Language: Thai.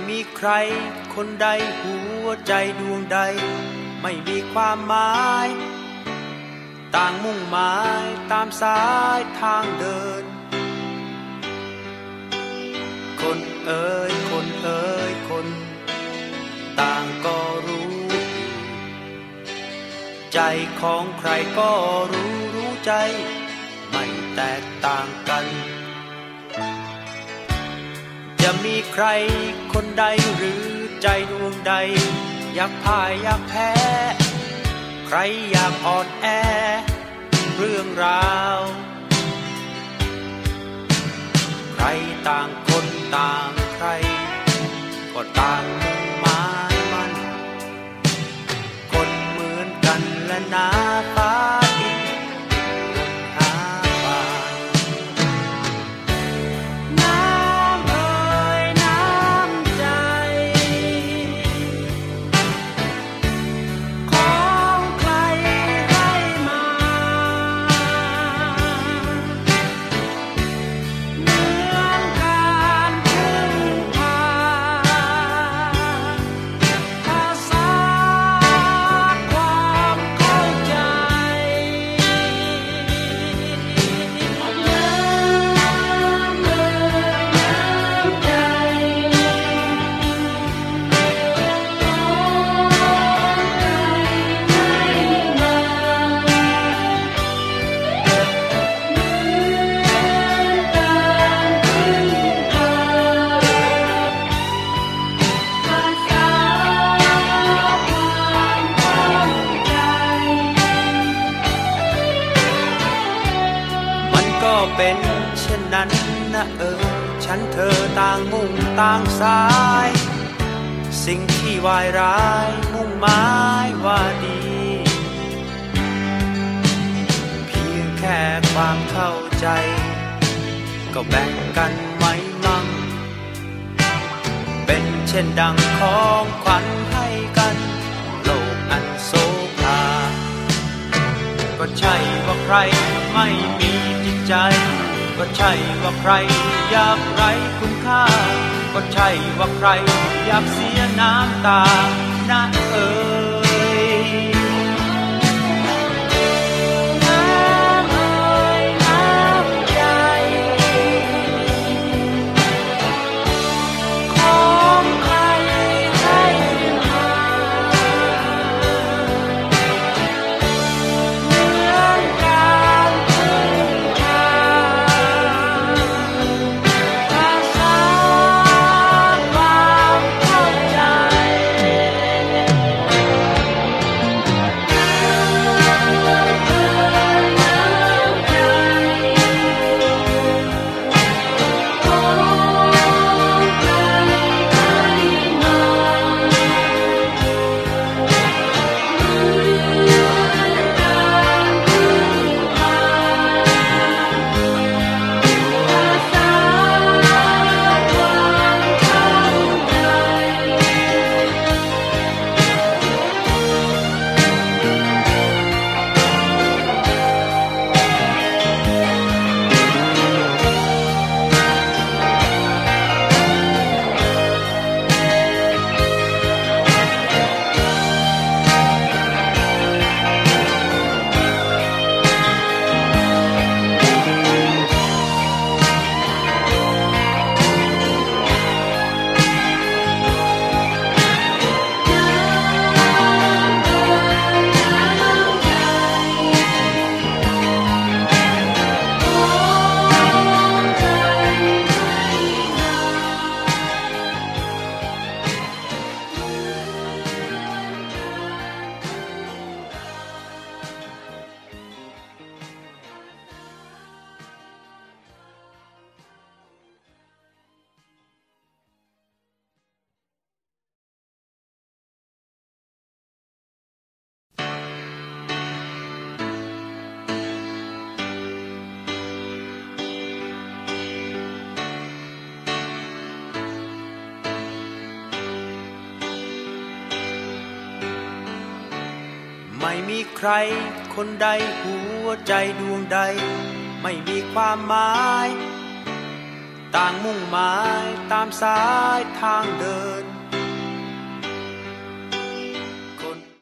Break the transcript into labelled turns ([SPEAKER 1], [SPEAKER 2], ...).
[SPEAKER 1] ไม่มีใครคนใดหัวใจดวงใด ไม่มีความหมาย ต่างมุ่งหมายตามสายทางเดิน คนเอ่ยคนเอ่ยคน ต่างก็รู้อยู่ใจของใครก็รู้รู้ใจ ไม่แตกต่างกัน จะมีใครคนใดหรือใจดวงใด อยากพ่ายอยากแพ้ ใครอยากอ่อนแอ เรื่องราว ใครต่างคนต่างใคร ก็เป็นเช่นนั้นนะเออ ฉันเธอต่างมุ่งต่างสาย สิ่งที่วายร้ายมุ่งหมายว่าดี เพียงแค่ความเข้าใจ ก็แบ่งกันไว้มั่ง เป็นเช่นดังของขวัญให้กัน โลกอันโสภาก็ใช่ว รไม่มีจิตใจ ก็ใช่ว่าใครอยากไรคุณค่า ก็ใช่ว่าใครอยากเสียน้ำตานะเออ ไม่มีใครคนใดหัวใจดวงใด ไม่มีความหมาย
[SPEAKER 2] ต่างมุ่งหมายตามสายทางเดิน